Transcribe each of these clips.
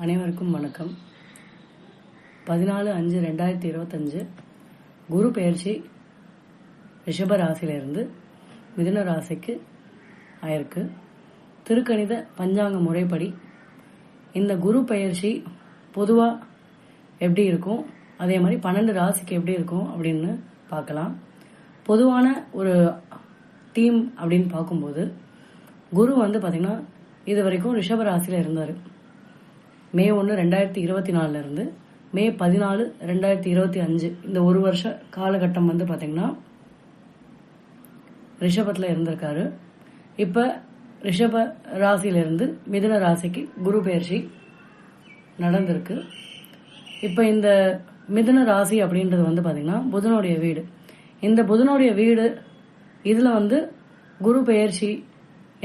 அனைவருக்கும் வணக்கம். பதினாலு அஞ்சு ரெண்டாயிரத்தி இருபத்தஞ்சு குரு பெயர்ச்சி ரிஷப ராசியிலிருந்து மிதுன ராசிக்கு ஆயிருக்கு. திருக்கணித பஞ்சாங்க முறைப்படி இந்த குரு பெயர்ச்சி பொதுவாக எப்படி இருக்கும்? அதே மாதிரி பன்னெண்டு ராசிக்கு எப்படி இருக்கும் அப்படின்னு பார்க்கலாம். பொதுவான ஒரு தீம் அப்படின்னு பார்க்கும்போது குரு வந்து பார்த்தீங்கன்னா இது வரைக்கும் ரிஷப ராசியில் இருந்தார். மே ஒன்று ரெண்டாயிரத்தி இருபத்தி நாலுலேருந்து மே பதினாலு ரெண்டாயிரத்தி இருபத்தி அஞ்சு இந்த ஒரு வருஷ காலகட்டம் வந்து பார்த்தீங்கன்னா ரிஷபத்தில் இருந்திருக்காரு. இப்போ ரிஷப ராசியிலிருந்து மிதுன ராசிக்கு குரு பெயர்ச்சி நடந்திருக்கு. இப்போ இந்த மிதுன ராசி அப்படின்றது வந்து பார்த்தீங்கன்னா புதனுடைய வீடு. இந்த புதனுடைய வீடு இதில் வந்து குரு பெயர்ச்சி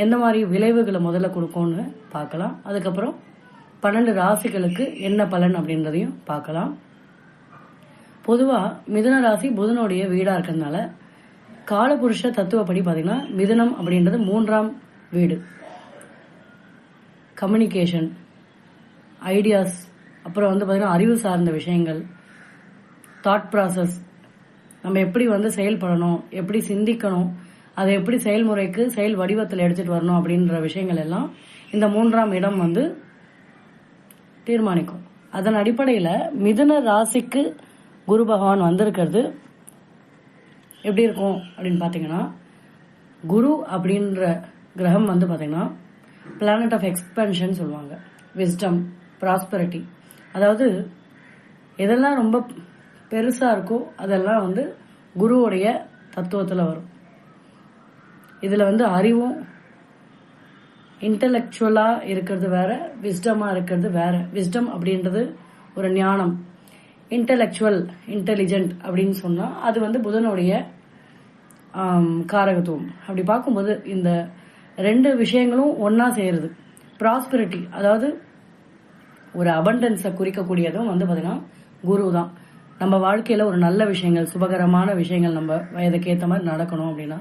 எந்த மாதிரி விளைவுகளை முதல்ல கொடுக்கும்னு பார்க்கலாம். அதுக்கப்புறம் பன்னெண்டு ராசிகளுக்கு என்ன பலன் அப்படின்றதையும் பார்க்கலாம். பொதுவாக மிதுன ராசி புதனுடைய வீடாக இருக்கிறதுனால காலபுருஷ தத்துவப்படி பார்த்தீங்கன்னா மிதுனம் அப்படின்றது மூன்றாம் வீடு. கம்யூனிகேஷன் ஐடியாஸ் அப்புறம் வந்து பார்த்தீங்கன்னா அறிவு சார்ந்த விஷயங்கள் தாட் ப்ராசஸ் நம்ம எப்படி வந்து செயல்படணும் எப்படி சிந்திக்கணும் அதை எப்படி செயல்முறைக்கு செயல் வடிவத்தில் எடுத்துட்டு வரணும் அப்படின்ற விஷயங்கள் எல்லாம் இந்த மூன்றாம் இடம் வந்து தீர்மானிக்கும். அதன் அடிப்படையில் மிதுன ராசிக்கு குரு பகவான் வந்திருக்கிறது. எப்படி இருக்கும் அப்படின்னு பார்த்தீங்கன்னா குரு அப்படின்ற கிரகம் வந்து பார்த்தீங்கன்னா பிளானட் ஆஃப் எக்ஸ்பென்ஷன் சொல்லுவாங்க. விஸ்டம் ப்ராஸ்பரிட்டி அதாவது எதெல்லாம் ரொம்ப பெருசாக இருக்கோ அதெல்லாம் வந்து குருவுடைய தத்துவத்தில் வரும். இதில் வந்து அறிவும் இன்டலெக்சுவலாக இருக்கிறது வேற விஸ்டமாக இருக்கிறது வேற. விஸ்டம் அப்படின்றது ஒரு ஞானம். இன்டலெக்சுவல் இன்டெலிஜென்ட் அப்படின்னு சொன்னால் அது வந்து புதனுடைய காரகத்துவம். அப்படி பார்க்கும்போது இந்த ரெண்டு விஷயங்களும் ஒன்றா செய்யறது ப்ராஸ்பரிட்டி அதாவது ஒரு அபண்டன்ஸை குறிக்கக்கூடியதும் வந்து பார்த்தீங்கன்னா குரு தான் நம்ம வாழ்க்கையில் ஒரு நல்ல விஷயங்கள் சுபகரமான விஷயங்கள் நம்ம வயதுக்கு ஏற்ற மாதிரி நடக்கணும் அப்படின்னா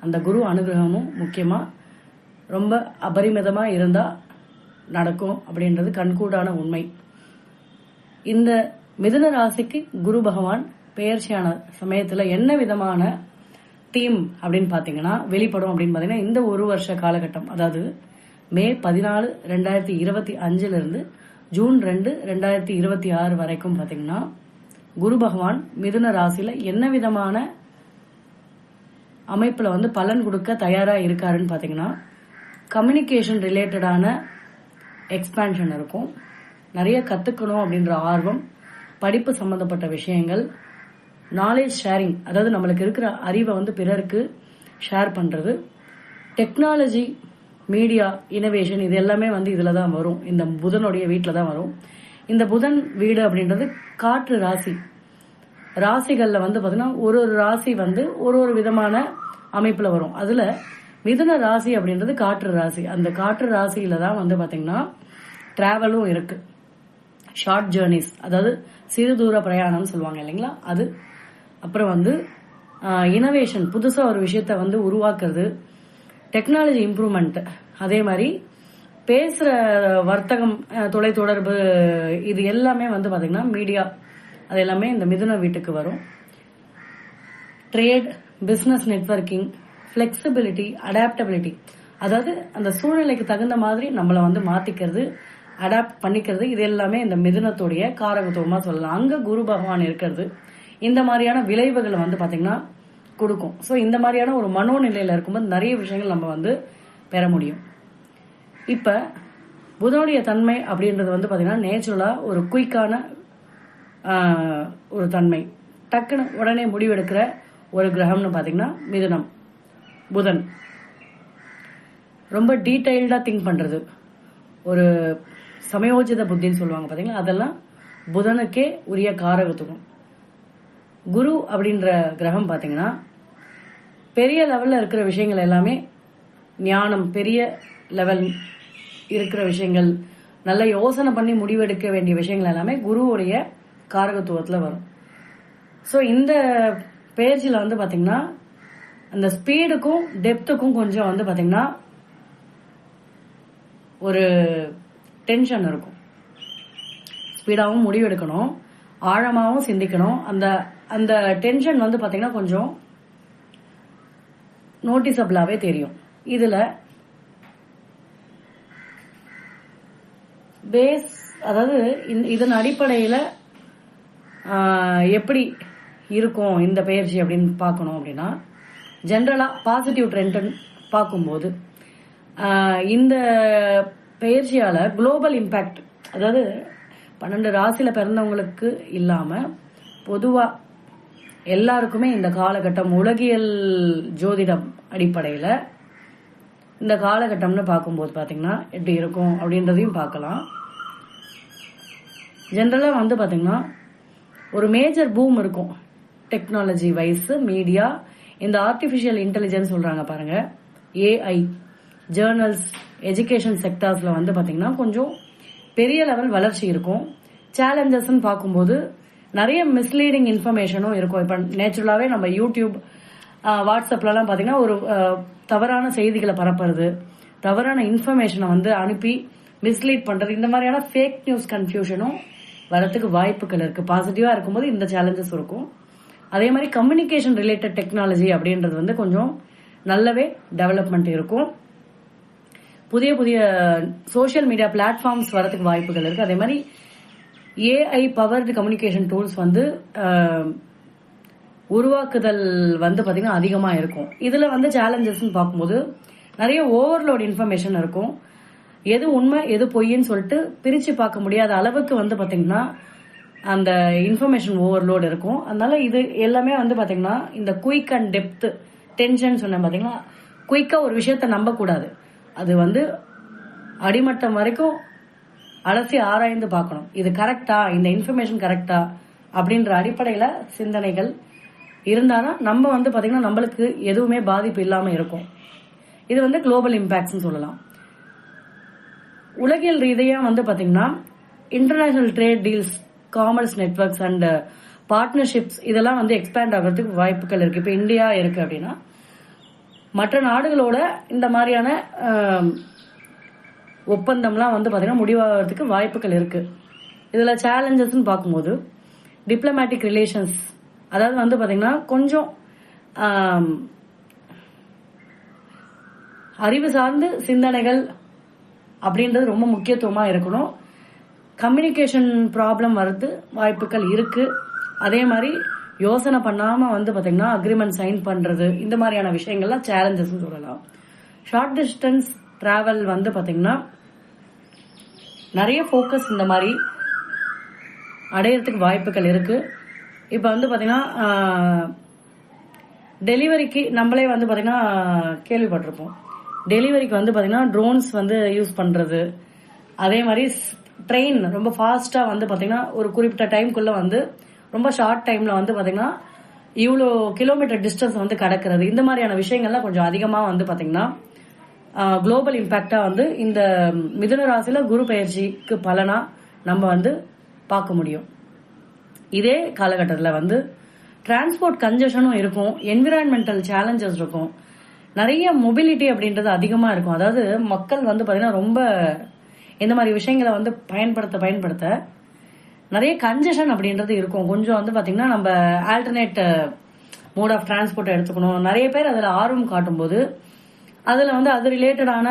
அந்த குரு அனுகிரகமும் முக்கியமாக ரொம்ப அபரிமிதமாக இருந்தால் நடக்கும் அப்படின்றது கண்கூடான உண்மை. இந்த மிதுன ராசிக்கு குரு பகவான் பெயர்ச்சியான சமயத்தில் என்ன விதமான தீம் அப்படின்னு பார்த்தீங்கன்னா வெளிப்படும் அப்படின்னு பார்த்தீங்கன்னா இந்த ஒரு வருஷ காலகட்டம் அதாவது மே பதினாலு ரெண்டாயிரத்தி இருபத்தி அஞ்சுல இருந்து ஜூன் ரெண்டு ரெண்டாயிரத்தி இருபத்தி ஆறு வரைக்கும் பார்த்தீங்கன்னா குரு பகவான் மிதுன ராசியில என்ன விதமான அமைப்புல வந்து பலன் கொடுக்க தயாரா இருக்காருன்னு பார்த்தீங்கன்னா கம்யூனிகேஷன் ரிலேட்டடான எக்ஸ்பேன்ஷன் இருக்கும். நிறைய கத்துக்கணும் அப்படின்ற ஆர்வம் படிப்பு சம்பந்தப்பட்ட விஷயங்கள் நாலேஜ் ஷேரிங் அதாவது நம்மளுக்கு இருக்கிற அறிவை வந்து பிறருக்கு ஷேர் பண்றது. டெக்னாலஜி மீடியா இனோவேஷன் இது எல்லாமே வந்து இதில் தான் வரும். இந்த புதனுடைய வீட்டில் தான் வரும். இந்த புதன் வீடு அப்படின்றது காற்று ராசி. ராசிகளில் வந்து பார்த்தீங்கன்னா ஒரு ஒரு ராசி வந்து ஒரு ஒரு விதமான அமைப்பில் வரும். அதில் மிதுன ராசி அப்படின்றது காற்று ராசி. அந்த காற்று ராசியில தான் வந்து பாத்தீங்கன்னா டிராவலும் இருக்கு. ஷார்ட் ஜேர்னிஸ் அதாவது சிறு தூர பிரயாணம்னு சொல்லுவாங்க இல்லைங்களா? அது. அப்புறம் வந்து இனோவேஷன் புதுசாக ஒரு விஷயத்த வந்து உருவாக்குறது. டெக்னாலஜி இம்ப்ரூவ்மெண்ட் அதே மாதிரி பேசுகிற வர்த்தகம் தொலை தொலைத்தொடர்பு இது எல்லாமே வந்து பார்த்தீங்கன்னா மீடியா அது எல்லாமே இந்த மிதுன வீட்டுக்கு வரும். Trade business networking flexibility adaptability அதாவது அந்த சூழ்நிலைக்கு தகுந்த மாதிரி நம்மளை வந்து மாத்திக்கிறது அடாப்ட் பண்ணிக்கிறது இது எல்லாமே இந்த மிதுனத்துடைய காரகத்துவமா சொல்லலாம். அங்க குரு பகவான் இருக்கிறது. இந்த மாதிரியான விளைவுகளை வந்து பாத்தீங்கன்னா கொடுக்கும். ஸோ இந்த மாதிரியான ஒரு மனோநிலையில இருக்கும்போது நிறைய விஷயங்கள் நம்ம வந்து பெற முடியும். இப்ப புதனுடைய தன்மை அப்படின்றது வந்து பாத்தீங்கன்னா நேச்சுரலா ஒரு குயிக்கான ஒரு தன்மை. டக்குன்னு உடனே முடிவெடுக்கிற ஒரு கிரகம்னு பாத்தீங்கன்னா மிதுனம். புதன். ரொம்ப டீட்டெயில்டாக திங்க் பண்ணுறது ஒரு சமயோஜித புத்தின்னு சொல்லுவாங்க பார்த்தீங்களா அதெல்லாம் புதனுக்கே உரிய காரகத்துவம். குரு அப்படின்ற கிரகம் பார்த்தீங்கன்னா பெரிய லெவலில் இருக்கிற விஷயங்கள் எல்லாமே ஞானம் பெரிய லெவல் இருக்கிற விஷயங்கள் நல்ல யோசனை பண்ணி முடிவெடுக்க வேண்டிய விஷயங்கள் எல்லாமே குருவுடைய காரகத்துவத்தில் வரும். ஸோ இந்த பேஜில் வந்து பார்த்தீங்கன்னா அந்த ஸ்பீடுக்கும் டெப்த்துக்கும் கொஞ்சம் வந்து பாத்தீங்கன்னா ஒரு டென்ஷன் இருக்கும். ஸ்பீடாகவும் முடிவு எடுக்கணும். ஆழமாகவும் சிந்திக்கணும். அந்த அந்த டென்ஷன் வந்து பாத்தீங்கன்னா கொஞ்சம் நோட்டிசபிளாவே தெரியும். இதுல பேஸ் அதாவது இதன் அடிப்படையில எப்படி இருக்கும் இந்த பயிற்சி அப்படின்னு பார்க்கணும் அப்படின்னா ஜென்ரலா பாசிட்டிவ் ட்ரெண்ட் பார்க்கும்போது இந்த பயிற்சியால குளோபல் இம்பாக்ட் அதாவது பன்னெண்டு ராசியில பிறந்தவங்களுக்கு இல்லாம பொதுவா எல்லாருக்குமே இந்த காலகட்டம் உலகியல் ஜோதிடம் அடிப்படையில இந்த காலகட்டம்னு பார்க்கும்போது பாத்தீங்கன்னா எப்படி இருக்கும் அப்படின்றதையும் பார்க்கலாம். ஜென்ரலா வந்து பாத்தீங்கன்னா ஒரு மேஜர் பூம் இருக்கும். டெக்னாலஜி வைஸ் மீடியா இந்த ஆர்டிஃபிஷியல் இன்டெலிஜென்ஸ் சொல்றாங்க பாருங்க ஏஐ ஜேர்னல்ஸ் எஜுகேஷன் செக்டார்ஸ்ல வந்து பாத்தீங்கன்னா கொஞ்சம் பெரிய லெவல் வளர்ச்சி இருக்கும். சேலஞ்சஸ்ன்னு பார்க்கும்போது நிறைய மிஸ்லீடிங் இன்ஃபர்மேஷனும் இருக்கும். இப்ப நேச்சுரலாவே நம்ம யூடியூப் வாட்ஸ்அப்லலாம் பாத்தீங்கன்னா ஒரு தவறான செய்திகளை பரப்புறது தவறான இன்ஃபர்மேஷனை வந்து அனுப்பி மிஸ்லீட் பண்றது இந்த மாதிரியான ஃபேக் நியூஸ் கன்ஃபியூஷனும் வரத்துக்கு வாய்ப்புகள் இருக்கு. பாசிட்டிவா இருக்கும்போது இந்த சேலஞ்சஸ் இருக்கும். அதே மாதிரி கம்யூனிகேஷன் ரிலேட்டட் டெக்னாலஜி அப்படின்றது வந்து கொஞ்சம் நல்லாவே டெவலப்மெண்ட் இருக்கும். புதிய புதிய சோஷியல் மீடியா பிளாட்ஃபார்ம்ஸ் வரதுக்கு வாய்ப்புகள் இருக்கு. அதே மாதிரி ஏஐ பவர்டு கம்யூனிகேஷன் டூல்ஸ் வந்து உருவாக்குதல் வந்து பார்த்திங்கன்னா அதிகமாக இருக்கும். இதில் வந்து சேலஞ்சஸ்ன்னு பார்க்கும்போது நிறைய ஓவர்லோட் இன்ஃபர்மேஷன் இருக்கும். எது உண்மை எது பொய்ன்னு சொல்லிட்டு பிரித்து பார்க்க முடியாத அளவுக்கு வந்து பார்த்திங்கன்னா அந்த இன்ஃபர்மேஷன் ஓவர்லோட் இருக்கும். அதனால இது எல்லாமே வந்து பாத்தீங்கன்னா இந்த குயிக் அண்ட் டெப்த் டென்ஷன் சொன்னேன் பாத்தீங்களா? குயிக்கா ஒரு விஷயத்த நம்ப கூடாது அது வந்து அடிமட்டம் வரைக்கும் அலசி ஆராய்ந்து பார்க்கணும். இது கரெக்டா இந்த இன்ஃபர்மேஷன் கரெக்டா அப்படின்ற அடிப்படையில சிந்தனைகள் இருந்தாலும் நம்ம வந்து பாத்தீங்கன்னா நம்மளுக்கு எதுவுமே பாதிப்பு இல்லாம இருக்கும். இது வந்து குளோபல் இம்பாக்ட்ஸ் சொல்லலாம். உலகியல் ரீதியா வந்து பாத்தீங்கன்னா international trade deals commerce networks and partnerships இதெல்லாம் வந்து எக்ஸ்பேண்ட் ஆகிறதுக்கு வாய்ப்புகள் இருக்கு. இப்போ இந்தியா இருக்கு அப்படின்னா மற்ற நாடுகளோட இந்த மாதிரியான ஒப்பந்தம்லாம் வந்து பார்த்தீங்கன்னா முடிவாகிறதுக்கு வாய்ப்புகள் இருக்கு. இதில் சேலஞ்சஸ்ன்னு பார்க்கும்போது டிப்ளமேட்டிக் ரிலேஷன்ஸ் அதாவது வந்து பார்த்தீங்கன்னா கொஞ்சம் அறிவு சார்ந்து சிந்தனைகள் அப்படின்றது ரொம்ப முக்கியத்துவமாக இருக்கணும். கம்யூனிகேஷன் ப்ராப்ளம் வரது வாய்ப்புகள் இருக்கு. அதே மாதிரி யோசனை பண்ணாம வந்து பாத்தீங்கன்னா அக்ரிமெண்ட் சைன் பண்றது இந்த மாதிரியான விஷயங்கள்லாம் சேலஞ்சஸ் சொல்லலாம். ஷார்ட் டிஸ்டன்ஸ் டிராவல் வந்து பாத்தீங்கன்னா நிறைய ஃபோக்கஸ் இந்த மாதிரி அடையறதுக்கு வாய்ப்புகள் இருக்கு. இப்போ வந்து பாத்தீங்கன்னா டெலிவரிக்கு நம்மளே வந்து பாத்தீங்கன்னா கேள்விப்பட்டிருப்போம். டெலிவரிக்கு வந்து பாத்தீங்கன்னா ட்ரோன்ஸ் வந்து யூஸ் பண்றது. அதே மாதிரி ட்ரெயின் ரொம்ப ஃபாஸ்ட்டாக வந்து பார்த்தீங்கன்னா ஒரு குறிப்பிட்ட டைம்குள்ளே வந்து ரொம்ப ஷார்ட் டைமில் வந்து பார்த்தீங்கன்னா இவ்வளோ கிலோமீட்டர் டிஸ்டன்ஸ் வந்து கடக்கிறது. இந்த மாதிரியான விஷயங்கள்லாம் கொஞ்சம் அதிகமாக வந்து பார்த்தீங்கன்னா குளோபல் இம்பேக்டாக வந்து இந்த மிதுன ராசியில் குரு பயிற்சிக்கு பலனாக நம்ம வந்து பார்க்க முடியும். இதே காலகட்டத்தில் வந்து டிரான்ஸ்போர்ட் கன்ஜஷனும் இருக்கும் என்விரான்மெண்டல் சேலஞ்சஸ் இருக்கும். நிறைய மொபிலிட்டி அப்படின்றது அதிகமாக இருக்கும். அதாவது மக்கள் வந்து பார்த்தீங்கன்னா ரொம்ப இந்த மாதிரி விஷயங்களை வந்து பயன்படுத்த பயன்படுத்த நிறைய கன்ஜஷன் அப்படின்றது இருக்கும். கொஞ்சம் வந்து பாத்தீங்கன்னா நம்ம ஆல்டர்னேட் மோட் ஆஃப் டிரான்ஸ்போர்ட் எடுத்துக்கணும். நிறைய பேர் அதுல ஆர்வம் காட்டும்போது அதுல வந்து அது ரிலேட்டடான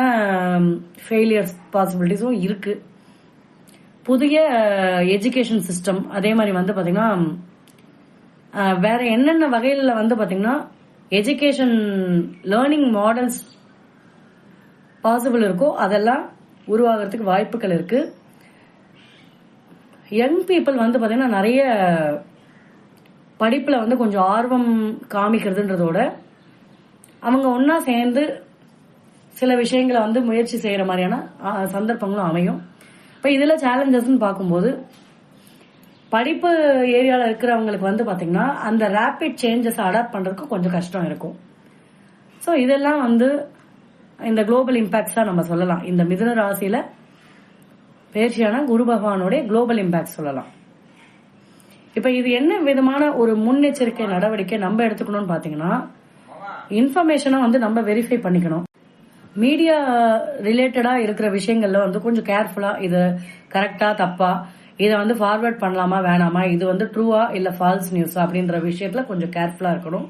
ஃபெயிலியர்ஸ் பாசிபிலிட்டிஸும் இருக்கு. புதிய எஜுகேஷன் சிஸ்டம் அதே மாதிரி வந்து பாத்தீங்கன்னா வேற என்னென்ன வகையில வந்து பாத்தீங்கன்னா எஜுகேஷன் லேர்னிங் மாடல்ஸ் பாசிபிள் இருக்கோ அதெல்லாம் உருவாகிறதுக்கு வாய்ப்புகள் இருக்கு. யங் பீப்புள் வந்து பாத்தீங்கன்னா நிறைய படிப்புல வந்து கொஞ்சம் ஆர்வம் காமிக்கிறதுன்றதோட அவங்க ஒன்னா சேர்ந்து சில விஷயங்களை வந்து முயற்சி செய்யற மாதிரியான சந்தர்ப்பங்களும் அமையும். இப்ப இதுல சேலஞ்சஸ்ன்னு பார்க்கும்போது படிப்பு ஏரியால இருக்கிறவங்களுக்கு வந்து பாத்தீங்கன்னா அந்த ரேபிட் சேஞ்சஸ் அடாப்ட் பண்றதுக்கு கொஞ்சம் கஷ்டம் இருக்கும். ஸோ இதெல்லாம் வந்து இந்த குளோபல் இம்பாக்ட்ஸா நம்ம சொல்லலாம். இந்த மிதுன ராசியில பயிற்சியான குரு பகவானுடைய குளோபல் இம்பாக்ட் சொல்லலாம். இப்ப இது என்ன விதமான ஒரு முன்னெச்சரிக்கை நடவடிக்கை நம்ம எடுத்துக்கணும்னு பாத்தீங்கன்னா இன்ஃபர்மேஷனை வந்து நம்ம வெரிஃபை பண்ணிக்கணும். மீடியா ரிலேட்டடா இருக்கிற விஷயங்கள்ல வந்து கொஞ்சம் கேர்ஃபுல்லா இது கரெக்டா தப்பா இதை வந்து ஃபார்வர்ட் பண்ணலாமா வேணாமா இது வந்து ட்ரூவா இல்ல ஃபால்ஸ் நியூஸ் அப்படின்ற விஷயத்துல கொஞ்சம் கேர்ஃபுல்லா இருக்கணும்.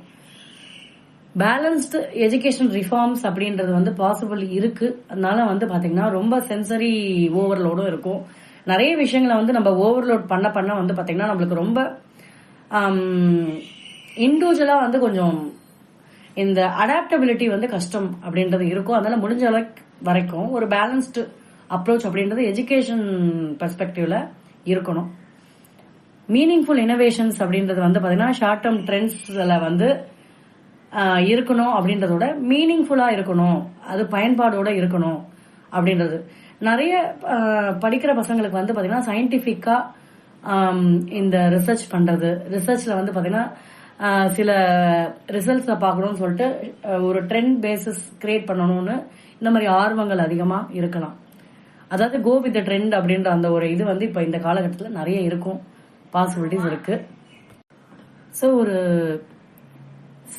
பேலன்ஸ்டு எஜுகேஷன் ரிஃபார்ம்ஸ் அப்படின்றது வந்து பாசிபிள் இருக்கு. அதனால வந்து பாத்தீங்கன்னா ரொம்ப சென்சரி ஓவர்லோடும் இருக்கும். நிறைய விஷயங்களை வந்து நம்ம ஓவர்லோட் பண்ண பண்ண வந்து பாத்தீங்கன்னா நம்மளுக்கு ரொம்ப um, இண்டிவிஜுவலா வந்து கொஞ்சம் இந்த அடாப்டபிலிட்டி வந்து கஷ்டம் அப்படின்றது இருக்கும். அதனால முடிஞ்ச அளவுக்கு வரைக்கும் ஒரு பேலன்ஸ்டு அப்ரோச் அப்படின்றது எஜுகேஷன் பெர்ஸ்பெக்டிவ்ல இருக்கணும். மீனிங்ஃபுல் இனோவேஷன்ஸ் அப்படின்றது வந்து பாத்தீங்கன்னா ஷார்ட் டேர்ம் ட்ரெண்ட்ஸ்ல வந்து இருக்கணும் அப்படின்றதோட மீனிங்ஃபுல்லா இருக்கணும். அது பயன்பாடோட இருக்கணும் அப்படின்றது. நிறைய படிக்கிற பசங்களுக்கு வந்து பாத்தீங்கன்னா சயின்டிபிக்கா இந்த ரிசர்ச் பண்றது. ரிசர்ச்ல வந்து பாத்தீங்கன்னா சில ரிசல்ட்ஸை பார்க்கணும்னு சொல்லிட்டு ஒரு ட்ரெண்ட் பேசிஸ் கிரியேட் பண்ணணும்னு இந்த மாதிரி ஆர்வங்கள் அதிகமா இருக்கலாம். அதாவது கோ வித் ட்ரெண்ட் அப்படின்ற அந்த ஒரு இது வந்து இப்ப இந்த காலகட்டத்தில் நிறைய இருக்கும். பாசிபிலிட்டிஸ் இருக்கு. ஸோ ஒரு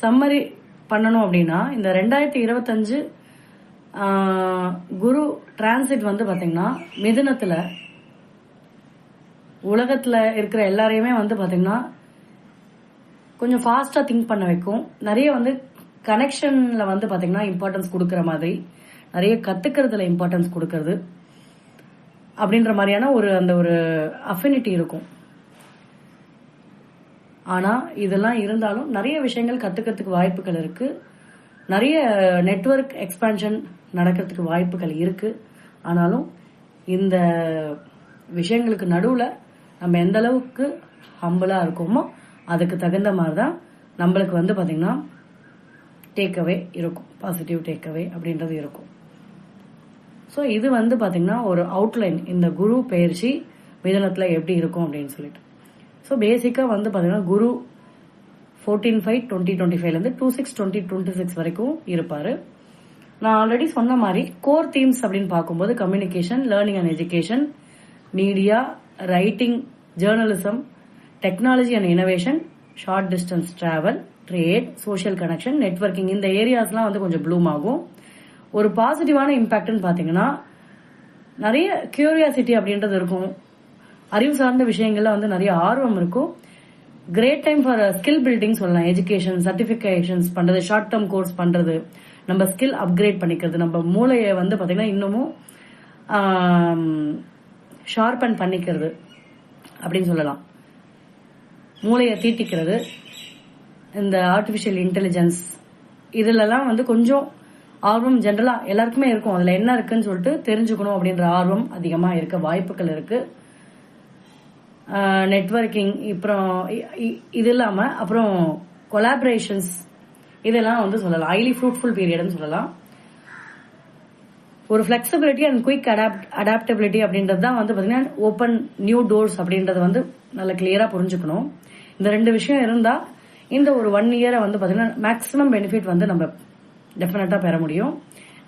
சம்மரி பண்ணணும் அப்படின்னா இந்த ரெண்டாயிரத்தி இருபத்தஞ்சு குரு டிரான்சிட் வந்து பாத்தீங்கன்னா மிதுனத்துல உலகத்துல இருக்கிற எல்லாரையுமே வந்து பாத்தீங்கன்னா கொஞ்சம் ஃபாஸ்டா திங்க் பண்ண வைக்கும். நிறைய வந்து கனெக்ஷன்ல வந்து பாத்தீங்கன்னா இம்பார்ட்டன்ஸ் கொடுக்கற மாதிரி நிறைய கத்துக்கிறதுல இம்பார்ட்டன்ஸ் கொடுக்கறது அப்படின்ற மாதிரியான ஒரு அந்த ஒரு அஃபினிட்டி இருக்கும். ஆனா இதெல்லாம் இருந்தாலும் நிறைய விஷயங்கள் கத்துக்கிறதுக்கு வாய்ப்புகள் இருக்கு. நிறைய நெட்வொர்க் எக்ஸ்பேன்ஷன் நடக்கிறதுக்கு வாய்ப்புகள் இருக்கு. ஆனாலும் இந்த விஷயங்களுக்கு நடுவுல நம்ம எந்த அளவுக்கு ஹம்பிளா இருக்கோமோ அதுக்கு தகுந்த மாதிரி தான் நம்மளுக்கு வந்து பாத்தீங்கன்னா டேக் அவே இருக்கும். பாசிட்டிவ் டேக் அவே அப்படின்றது இருக்கும். ஸோ இது வந்து பாத்தீங்கன்னா ஒரு அவுட்லைன் இந்த குரு பயிற்சி மிதனத்துல எப்படி இருக்கும் அப்படின்னு சொல்லிட்டு. ஸோ பேசிக்காக வந்து பார்த்தீங்கன்னா Guru fourteen five twenty twenty ஃபைவ்லேருந்து two six twenty twenty six வரைக்கும் இருப்பார். நான் ஆல்ரெடி சொன்ன மாதிரி கோர் தீம்ஸ் அப்படின்னு பார்க்கும்போது communication learning and education media writing journalism technology and innovation short distance travel trade social connection networking இந்த ஏரியாஸ்லாம் வந்து கொஞ்சம் ப்ளூம் ஆகும். ஒரு பாசிட்டிவான இம்பாக்ட்னு பார்த்தீங்கன்னா நிறைய கியூரியாசிட்டி அப்படின்றது இருக்கும். அறிவு சார்ந்த விஷயங்கள்ல வந்து நிறைய ஆர்வம் இருக்கும். Great time for skill building சொல்லலாம். எஜுகேஷன் சர்டிபிகேஷன்ஸ் பண்றது ஷார்ட் டேர்ம் கோர்ஸ் பண்றது. நம்ம ஸ்கில் அப்கிரேட் பண்ணிக்கிறது. நம்ம மூளையை வந்து பாத்தீங்கன்னா இன்னமும் ஷார்பன் பண்ணிக்கிறது அப்படின்னு சொல்லலாம். மூளையை தீட்டிக்கிறது. இந்த ஆர்டிபிஷியல் இன்டெலிஜென்ஸ் இதுலலாம் வந்து கொஞ்சம் ஆர்வம் ஜென்ரலா எல்லாருக்குமே இருக்கும். அதுல என்ன இருக்குன்னு சொல்லிட்டு தெரிஞ்சுக்கணும் அப்படின்ற ஆர்வம் அதிகமா இருக்க வாய்ப்புகள் இருக்கு. நெட்வொர்க்கிங் அப்புறம் இது இல்லாம அப்புறம் கொலாபரேஷன்ஸ் இதெல்லாம் வந்து சொல்லலாம். ஹைலி ஃப்ரூட்ஃபுல் பீரியட்னு சொல்லலாம். ஒரு flexibility and quick adapt adaptability அப்படின்றது தான் வந்து பாத்தீங்கன்னா ஓப்பன் நியூ டோர்ஸ் அப்படின்றத வந்து நல்ல கிளியரா புரிஞ்சுக்கணும். இந்த ரெண்டு விஷயம் இருந்தா இந்த ஒரு ஒன் இயரை வந்து பாத்தீங்கன்னா மேக்ஸிமம் பெனிஃபிட் வந்து நம்ம டெஃபினட்டா பெற முடியும்.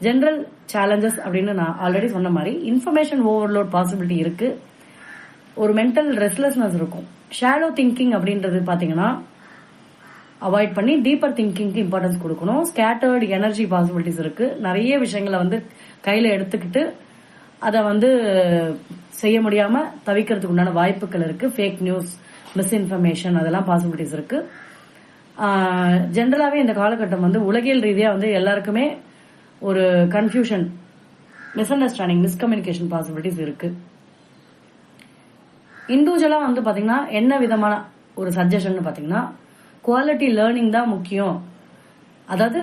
ஜென்ரல் சேலஞ்சஸ் அப்படின்னு நான் ஆல்ரெடி சொன்ன மாதிரி இன்ஃபர்மேஷன் ஓவர்லோட் பாசிபிலிட்டி இருக்கு. ஒரு மென்டல் ரெஸ்ட்லெஸ்னஸ் இருக்கும். ஷேடோ திங்கிங் அப்படின்றது பாத்தீங்கன்னா அவாய்ட் பண்ணி டீப்பர் திங்கிங்க்கு இம்பார்ட்டன்ஸ் கொடுக்கணும். ஸ்கேட்டர்டு எனர்ஜி பாசிபிலிட்டிஸ் இருக்கு. நிறைய விஷயங்களை வந்து கையில எடுத்துக்கிட்டு அதை வந்து செய்ய முடியாம தவிக்கிறதுக்கு உண்டான வாய்ப்புகள் இருக்கு. ஃபேக் நியூஸ் மிஸ்இன்ஃபர்மேஷன் அதெல்லாம் பாசிபிலிட்டிஸ் இருக்கு. ஜென்ரலாகவே இந்த காலகட்டம் வந்து உலகியல் ரீதியாக வந்து எல்லாருக்குமே ஒரு confusion miss understanding miscommunication possibilities இருக்குது இண்டிவிஜுவலா வந்து பாத்தீங்கன்னா என்ன விதமான ஒரு சஜஷன் பாத்தீங்கன்னா குவாலிட்டி லேர்னிங் தான் முக்கியம். அதாவது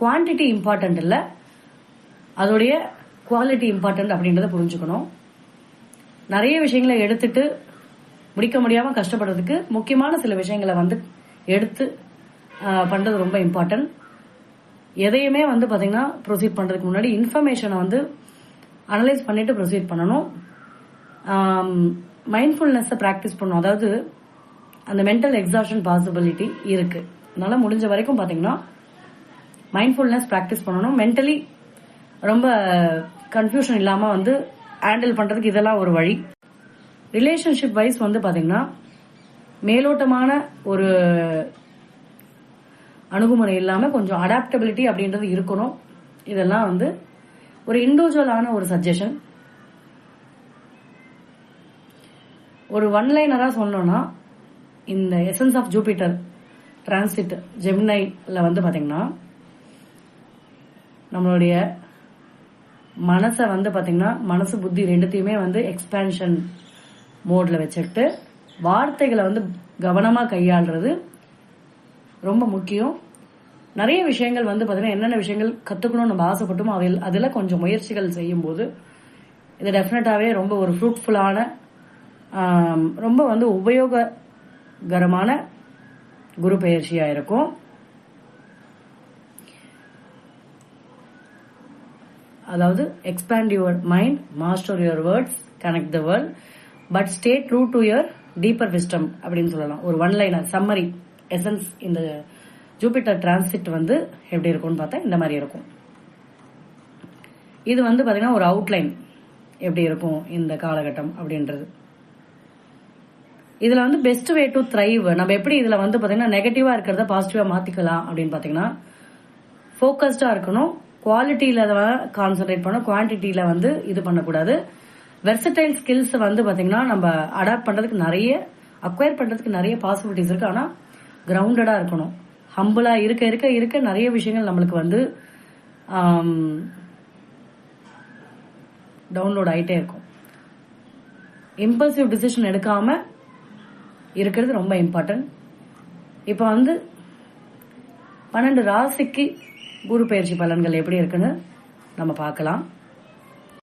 குவான்டிட்டி இம்பார்ட்டன்ட் இல்ல. அதோடைய குவாலிட்டி இம்பார்ட்டன்ட் அப்படின்றத புரிஞ்சுக்கணும். நிறைய விஷயங்களை எடுத்துட்டு முடிக்க முடியாம கஷ்டப்படுறதுக்கு முக்கியமான சில விஷயங்களை வந்து எடுத்து பண்ணுறது பண்றது ரொம்ப இம்பார்ட்டன்ட் எதையுமே வந்து பாத்தீங்கன்னா ப்ரொசீட் பண்றதுக்கு முன்னாடி இன்ஃபர்மேஷனை வந்து அனலைஸ் பண்ணிட்டு ப்ரொசீட் பண்ணணும். மைண்ட்ஃபுல்னஸ் ப்ராக்டிஸ் பண்ணும். அதாவது அந்த மென்டல் எக்ஸாஷன் பாசிபிலிட்டி இருக்கு. அதனால முடிஞ்ச வரைக்கும் பாத்தீங்கன்னா மைண்ட்ஃபுல்னஸ் ப்ராக்டிஸ் பண்ணணும். மென்டலி ரொம்ப கன்ஃபியூஷன் இல்லாம வந்து ஹேண்டில் பண்றதுக்கு இதெல்லாம் ஒரு வழி. ரிலேஷன்ஷிப் வைஸ் வந்து பாத்தீங்கன்னா மேலோட்டமான ஒரு அணுகுமுறை இல்லாம கொஞ்சம் அடாப்டபிலிட்டி அப்படின்றது இருக்கணும். இதெல்லாம் வந்து ஒரு இண்டிவிஜுவலான ஒரு சஜஷன் ஒரு ஒன் லைனரா இந்த எசன்ஸ் ஆஃப் ஜூபிட்டர் டிரான்சிட் ஜெமினைல வந்து பாத்தீங்கன்னா நம்மளுடைய மனசை வந்து பாத்தீங்கன்னா மனசு புத்தி ரெண்டுத்தையுமே வந்து எக்ஸ்பேன்ஷன் மோட்ல வச்சுக்கிட்டு வார்த்தைகளை வந்து கவனமா கையாளுறது ரொம்ப முக்கியம். நிறைய விஷயங்கள் வந்து பாத்தீங்கன்னா என்னென்ன விஷயங்கள் கத்துக்கணும்னு நம்ம ஆசைப்பட்டோமோ அதில் அதில் கொஞ்சம் முயற்சிகள் செய்யும்போது இது டெஃபினட்டாவே ரொம்ப ஒரு ஃப்ரூட்ஃபுல்லான ரொம்ப வந்து உபயோககரமான குரு பயிற்சியா இருக்கும். அதாவது expand your mind master your words connect the world but stay true to your deeper wisdom அப்படின்னு சொல்லலாம். ஒரு ஒன் லைனர் சம்மரி எசன்ஸ் இந்த ஜூபிட்டர் டிரான்சிட் வந்து எப்படி இருக்கும்னு பார்த்தா இந்த மாதிரி இருக்கும். இது வந்து பாத்தீங்கன்னா ஒரு அவுட்லைன் எப்படி இருக்கும் இந்த காலகட்டம் அப்படின்றது. இதுல வந்து பெஸ்ட் வே டு த்ரைவ் நம்ம எப்படி இதுல வந்து பாத்தீங்கன்னா நெகட்டிவா இருக்கிறத பாசிட்டிவா மாத்திக்கலாம் அப்படின்னு பாத்தீங்கன்னா ஃபோக்கஸ்டா இருக்கணும். குவாலிட்டியில கான்சென்ட்ரேட் பண்ணணும். குவான்டிட்டியில வந்து இது பண்ணக்கூடாது. வெர்சடைல் ஸ்கில்ஸ் வந்து பாத்தீங்கன்னா நம்ம அடாப்ட் பண்றதுக்கு நிறைய அக்வயர் பண்றதுக்கு நிறைய பாசிபிலிட்டிஸ் இருக்கு. ஆனா கிரவுண்டடா இருக்கணும். ஹம்பிளா இருக்க இருக்க இருக்க நிறைய விஷயங்கள் நம்மளுக்கு வந்து டவுன்லோட் ஆயிட்டே இருக்கும். இம்பல்சிவ் டிசிஷன் எடுக்காம இருக்கிறது ரொம்ப இம்பார்ட்டன்ட் இப்போ வந்து பன்னெண்டு ராசிக்கு குரு பயிற்சி பலன்கள் எப்படி இருக்குன்னு நம்ம பார்க்கலாம்.